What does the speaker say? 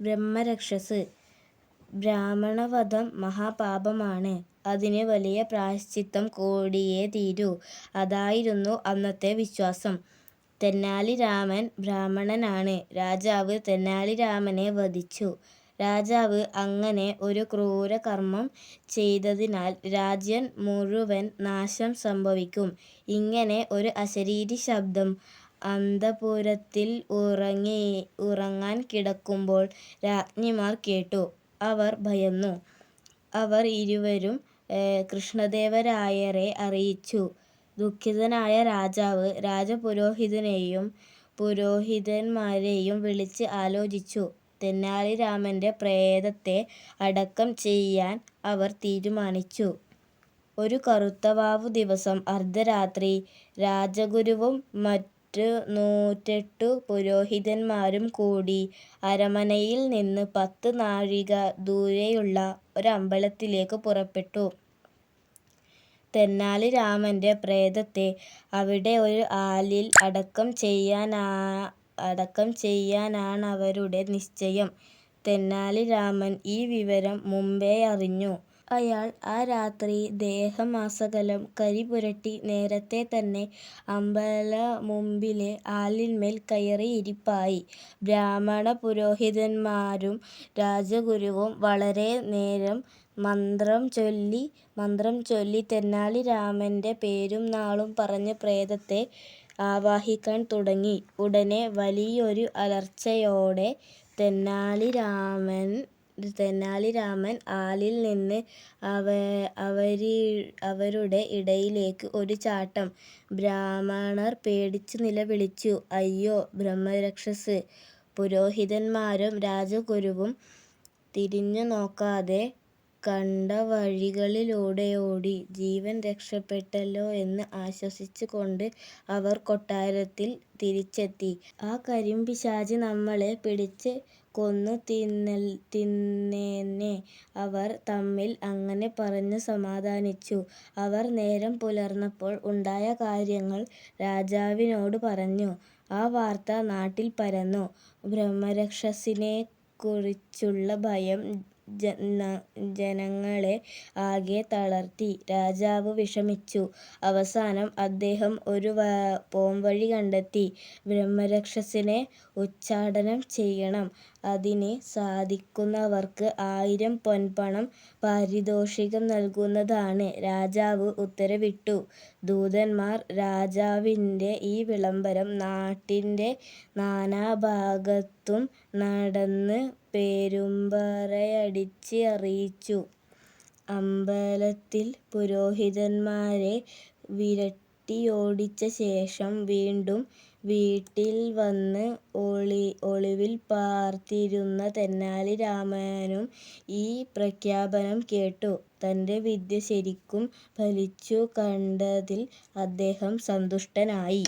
ബ്രഹ്മരക്ഷസ്, ബ്രാഹ്മണവധം മഹാപാപമാണ്. അതിന് വലിയ പ്രായശ്ചിത്തം കൂടിയേ തീരൂ. അതായിരുന്നു അന്നത്തെ വിശ്വാസം. തെന്നാലി രാമൻ ബ്രാഹ്മണനാണ്. രാജാവ് തെന്നാലി രാമനെ വധിച്ചു. രാജാവ് അങ്ങനെ ഒരു ക്രൂരകർമ്മം ചെയ്തതിനാൽ രാജ്യം മുഴുവൻ നാശം സംഭവിക്കും. ഇങ്ങനെ ഒരു അശരീരി ശബ്ദം അന്തഃപുരത്തിൽ ഉറങ്ങാൻ കിടക്കുമ്പോൾ രാജ്ഞിമാർ കേട്ടു. അവർ ഭയന്നു. അവർ ഇരുവരും കൃഷ്ണദേവരായരെ അറിയിച്ചു. ദുഃഖിതനായ രാജാവ് രാജപുരോഹിതനെയും പുരോഹിതന്മാരെയും വിളിച്ച് ആലോചിച്ചു. തെനാലിരാമന്റെ പ്രേതത്തെ അടക്കം ചെയ്യാൻ അവർ തീരുമാനിച്ചു. ഒരു കറുത്തവാവു ദിവസം അർദ്ധരാത്രി രാജഗുരുവും മറ്റു നൂറ്റെട്ടു പുരോഹിതന്മാരും കൂടി അരമനയിൽ നിന്ന് പത്ത് നാഴിക ദൂരെയുള്ള ഒരമ്പലത്തിലേക്ക് പുറപ്പെട്ടു. തെന്നാലി രാമന്റെ പ്രേതത്തെ അവിടെ ഒരു ആലിൽ അടക്കം ചെയ്യാനാണവരുടെ നിശ്ചയം. തെന്നാലി രാമൻ ഈ വിവരം മുമ്പേ അറിഞ്ഞു. അയാൾ ആ രാത്രി ദേഹമാസകലം കരിപുരട്ടി നേരത്തെ തന്നെ അമ്പല അമ്പലമുമ്പിലെ ആലിന്മേൽ കയറി ഇരിപ്പായി. ബ്രാഹ്മണപുരോഹിതന്മാരും രാജഗുരുവും വളരെ നേരം മന്ത്രം ചൊല്ലി മന്ത്രം ചൊല്ലി തെനാലിരാമന്റെ പേരും നാളും പറഞ്ഞ് പ്രേതത്തെ ആവാഹിക്കാൻ തുടങ്ങി. ഉടനെ വലിയൊരു അലർച്ചയോടെ തെനാലിരാമൻ ആലിൽ നിന്ന് അവരുടെ ഇടയിലേക്ക് ഒരു ചാട്ടം. ബ്രാഹ്മണർ പേടിച്ച് നിലവിളിച്ചു "അയ്യോ ബ്രഹ്മരക്ഷസ്! " പുരോഹിതന്മാരും രാജഗുരുവും തിരിഞ്ഞുനോക്കാതെ കണ്ടവഴികളിലൂടെ ഓടി. ജീവൻ രക്ഷപ്പെട്ടല്ലോ എന്ന് ആശ്വസിച്ചുകൊണ്ട് അവർ കൊട്ടാരത്തിൽ തിരിച്ചെത്തി. "ആ കരിമ്പിശാച് നമ്മളെ പിടിച്ച് കൊന്നു തിന്നേനെ. " അവർ തമ്മിൽ അങ്ങനെ പറഞ്ഞു സമാധാനിച്ചു. അവർ നേരം പുലർന്നപ്പോൾ ഉണ്ടായ കാര്യങ്ങൾ രാജാവിനോട് പറഞ്ഞു. ആ വാർത്ത നാട്ടിൽ പരന്നു. ബ്രഹ്മരക്ഷസിനെക്കുറിച്ചുള്ള ഭയം ജനങ്ങളെ ആകെ തളർത്തി. രാജാവ് വിഷമിച്ചു. അവസാനം അദ്ദേഹം ഒരു പോംവഴി കണ്ടെത്തി. ബ്രഹ്മരക്ഷസിനെ ഉച്ചാടനം ചെയ്യണം. അതിന് സാധിക്കുന്നവർക്ക് ആയിരം പൊൻപണം പാരിതോഷികം നൽകുന്നതാണ്. രാജാവ് ഉത്തരവിട്ടു. ദൂതന്മാർ രാജാവിന്റെ ഈ വിളംബരം നാട്ടിന്റെ നാനാഭാഗത്തും നടന്ന് പെരുമ്പറയടിച്ച് അറിയിച്ചു. അമ്പലത്തിൽ പുരോഹിതന്മാരെ വിരട്ടിയോടിച്ച ശേഷം വീണ്ടും വീട്ടിൽ വന്ന് ഒളിവിൽ പാർത്തിരുന്ന തെന്നാലി രാമനും ഈ പ്രഖ്യാപനം കേട്ടു. തന്റെ വിദ്യ ശരിക്കും ഫലിച്ചു കണ്ടതിൽ അദ്ദേഹം സന്തുഷ്ടനായി.